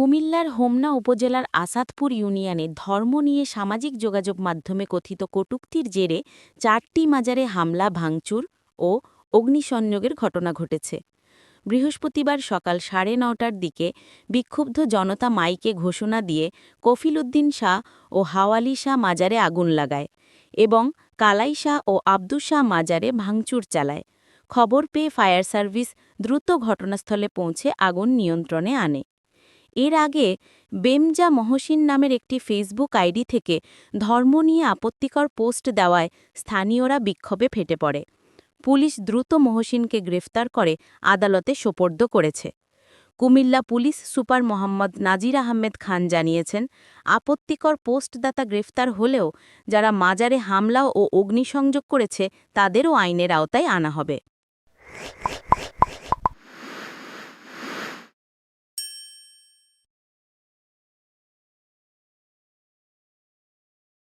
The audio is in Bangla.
কুমিল্লার হোমনা উপজেলার আসাদপুর ইউনিয়নে ধর্ম নিয়ে সামাজিক যোগাযোগ মাধ্যমে কথিত কটূক্তির জেরে চারটি মাজারে হামলা, ভাঙচুর ও অগ্নিসংযোগের ঘটনা ঘটেছে। বৃহস্পতিবার সকাল সাড়ে নটার দিকে বিক্ষুব্ধ জনতা মাইকে ঘোষণা দিয়ে কফিল উদ্দিন শাহ ও হাওয়ালি শাহ মাজারে আগুন লাগায় এবং কালাই শাহ ও আব্দুস শাহ মাজারে ভাঙচুর চালায়। খবর পেয়ে ফায়ার সার্ভিস দ্রুত ঘটনাস্থলে পৌঁছে আগুন নিয়ন্ত্রণে আনে। এর আগে বেমজা মহসিন নামের একটি ফেসবুক আইডি থেকে ধর্ম নিয়ে আপত্তিকর পোস্ট দেওয়ায় স্থানীয়রা বিক্ষোভে ফেটে পড়ে। পুলিশ দ্রুত মহসিনকে গ্রেফতার করে আদালতে সোপর্দ করেছে। কুমিল্লা পুলিশ সুপার মোহাম্মদ নাজির আহমেদ খান জানিয়েছেন, আপত্তিকর পোস্টদাতা গ্রেফতার হলেও যারা মাজারে হামলা ও অগ্নিসংযোগ করেছে তাদেরও আইনের আওতায় আনা হবে।